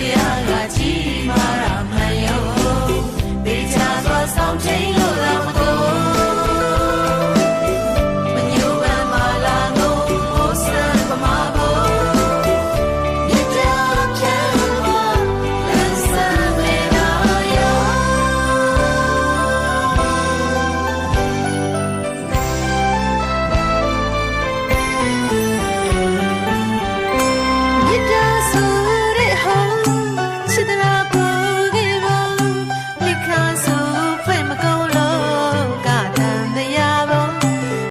တရားကကြီးမာ